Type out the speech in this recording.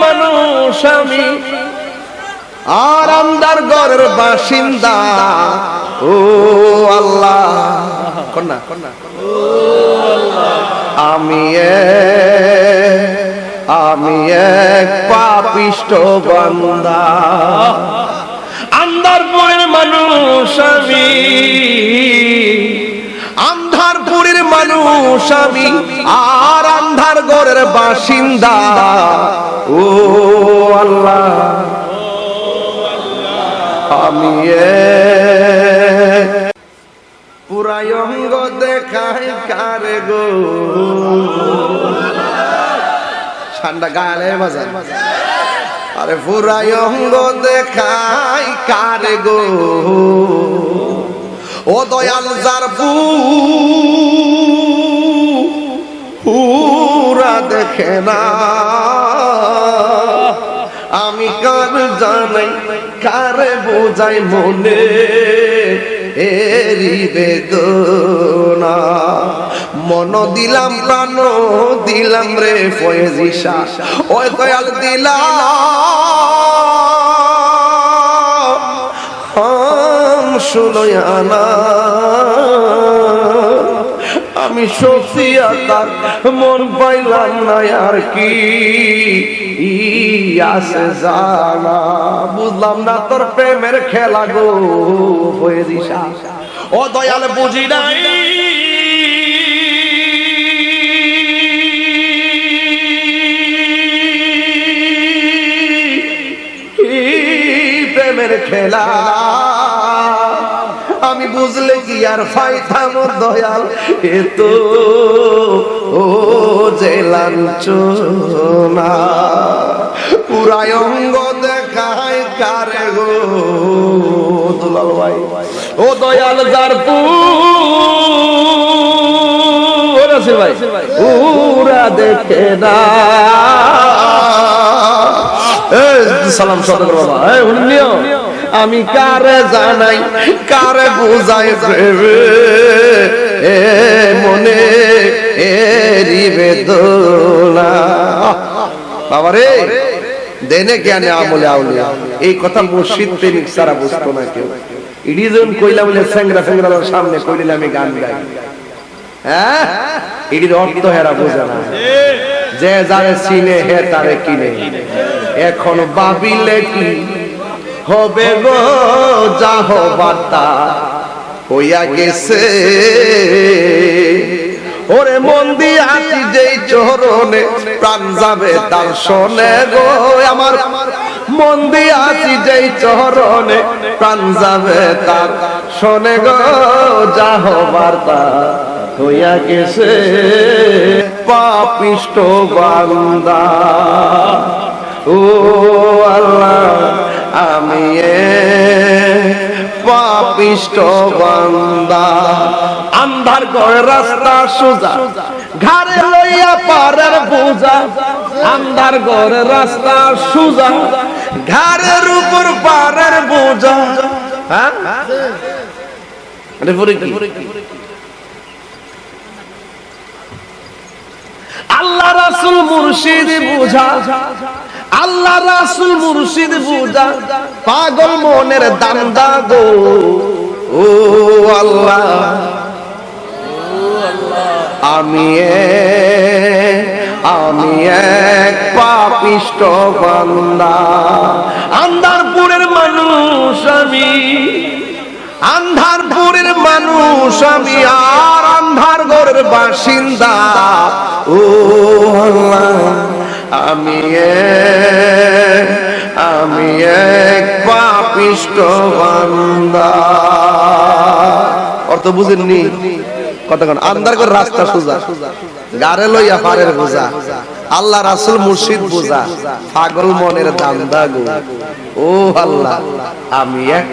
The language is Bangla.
মানুষ আমি। আর আমদার ঘরের বাসিন্দা। ও আল্লাহ। কন্যা আমি এক আমি এক পাপিষ্ট বান্দা। আন্ধারপুরের মানুষ আমি। আন্ধারপুরের মানুষ আমি, আর আন্ধার ঘরের বাসিন্দা। ও আল্লাহ। আমি পুরাই অঙ্গ দেখাই কারে গো। ঠান্ডা গায়ে বাজার আরে পুরাই অঙ্গ দেখাই কারে গো। ও দয়াল যার পুরা দেখে না। আমি কার জানাই, কারে বোঝাই মনে? এরি বেদনা। মন দিলাম, প্রাণ দিলাম রে ফয়েজিসা ও দয়াল দিলাম। আমি সফিয়া তার মন পাইলাম না আর কি। আছে জানা, বুঝলাম না তোর প্রেমের খেলা গো, হয়ে দিশা। ও দয়াল, বুঝি নাই? প্রেমের খেলা। আমি বুঝলে কি আর ফাইতাম দয়াল? এ তো ও যে লাঞ্ছনা। পুরাই অঙ্গ দেখায় কারে গো দুলাল ভাই। ও দয়াল যার পুরাছে ভাই, পুরা দেখে না। সালাম সদর বাবা। এই উন্নিও আমি কারে জানাই, কারে বুঝাই এ মনে এরি বেদনা। বাবা রে দেনে জ্ঞানে আমলে আউলিয়া? এই কথা মসজিদ প্রেমিক সারা বুঝতো না কেউ। ইডি যখন কইলা বলে স্যাংরা স্যাংরা সামনে কইলে আমি গান গাই। হ্যাঁ? ইডির অর্থ হেরা বোঝে না। যে যারে চিনে, হে তারে কিনে। এখন ভাবিলে কি হবে গো যা হবার তা হইয়া গেছে। ওরে মন দিয়াছি যেই চরণে, প্রাণ যাবে তার শোনে গো আমার। মন দিয়াছি যেই চরণে, প্রাণ যাবে তার শোনে গো যা হবার তা হইয়া গেছে। পাপিষ্ট বান্দা, ও আল্লাহ। এ পাপিষ্ট বান্দা। আন্ধার করে রাস্তা সোজা, ঘাড়ে লইয়া পারের বোঝা। আন্ধার ঘরে রাস্তা সোজা, ঘাড়ের উপর পারের বোঝা। হ্যাঁ? আল্লাহ রাসুল মুর্শিদ বুঝা আল্লাহ রাসুল মুর্শিদ বুঝা, পাগল মনের দান্দা গো। ও আল্লাহ, আমি আমি এক পাপিষ্ট বান্দা। আন্ধারপুরের মানুষ আমি, আন্ধারপুরের মানুষ আমি, আর আন্ধার ঘরের বাসিন্দা। ও আল্লাহ, আমি এক আমি এক পাপিষ্ট বান্দা। অর্থ বুঝেননি? কতক্ষণ আন্দার করে রাস্তা সোজা গারে লইয়া পারের বোঝা, আল্লাহ রাসুল মুর্শিদ বোঝা, পাগল মনের দান্দা গো। ও আল্লাহ, আমি এক